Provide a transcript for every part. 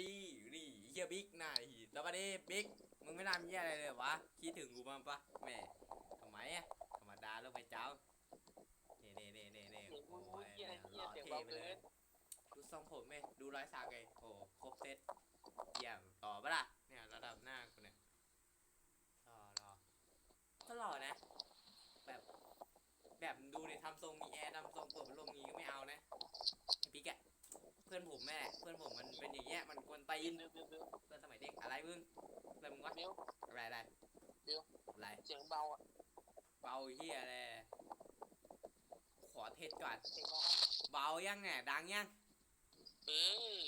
ดีนี่เฮียบิ๊กนายสวัสดีบิ๊กมึงไม่ทำเฮียอะไรเลยวะคิดถึงกูบ้างปะแหม่ทำไมอะธรรมดาแล้วไปเจ้าเน่เน่เน่เน่เน่เสียงโอ้กูยเหี้ยเนี่ยหเหี้ยล่อเสียงเท่เบาไปเกิเลยนดูทรงผมเองดูรอยสักไงโอ้ครบเซตเยี่ยมต่อปะล่ะเนี่ยระดับหน้ากูเนี่ยรอรอก็หล่อนะ แบบแบบดูดิทำทรงมีแอร์ทำทรงเปิดพัดลมงี้ก็ไม่เอานะไอ้ปิ๊กอะเพื่อนผมแม่เพื่อนผมมัน เป็นอย่างเงี้ยมันกวนตีบินวบิวบิวเพื่อนสมัยเด็กอะไรมึงอะไรมึงวะบิวอะไรอะไรเดี๋ยวอะไรเสียงเบาอะเบาเฮียอะไรขอเทสก่อนเสียงเบาเบายังเนี่ยดังยังเออ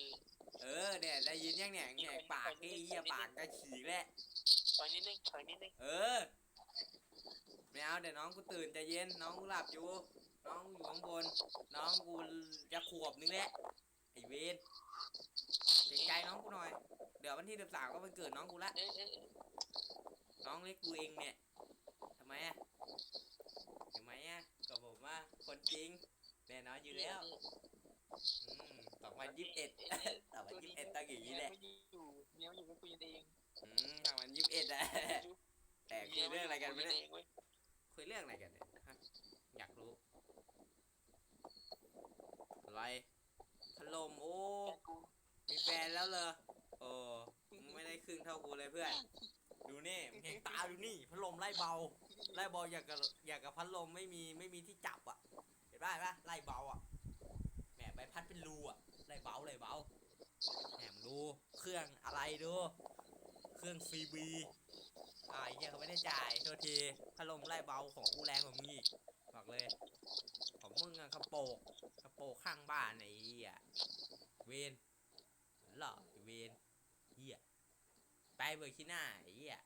เออเนี่ยได้ยินยังเนี่ยเนี่ยปากไอ้เฮียปากก็ฉีกแหละถอยนิดนึงถอยนิดนึงเออไม่เอาเดี๋ยวน้องกูตื่นใจเย็นน้องกูหลับอยู่ น้องกูอยู่ข้างบน น้องกูจะขวบนึงแหละไอเวนเกรงใจน้องกูหน่อย เดี๋ยววันที่สิบสามก็วันเกิดน้องกูละเออเออเออน้องเล็กกูเองเนี่ยทำไมอะทำไมอะก็บอกว่าคนจริงแน่นอนอยู่แล้วอืมสองพันยี่สิบเอ็ดสองพันยี่สิบเอ็ดตั้งอย่างนี้แหละไม่อยู่เมียอยู่กับกูเองอืมสองพันยี่สิบเอ็ดอะแต่คุยเรื่องอะไรกันไม่ได้เว้ยคุยเรื่องอะไรกันเนี่ยฮะอยากรู้อะไรพัดลมโอ้แกกูมีแฟนแล้วเหรอโอ้มึงไม่ได้ ครึ่งเท่ากูเลยเพื่อน ดูนี่มึงเห็นตาดูนี่ พัดลมไล่เบา ไล่เบาอยากกับอยากกับพัดลมไม่มีไม่มีที่จับอะ เห็นป่ะเห็นป่ะไล่เบาอะ แหมใบพัดเป็นรูอะ ไล่เบาไล่เบาแหมดู เครื่องอะไรดู เครื่องซีบีอ่าเหี้ยเขาไม่ได้จ่ายโทษที พัดลมไล่เบาของกูแรงกว่ามึงอีกบอกเลย ของมึงอะกระโปงกระโปงข้างบ้านไอ้เหี้ยเวนหรอเวน เบอร์ขี้หน้าไอ้เหี้ย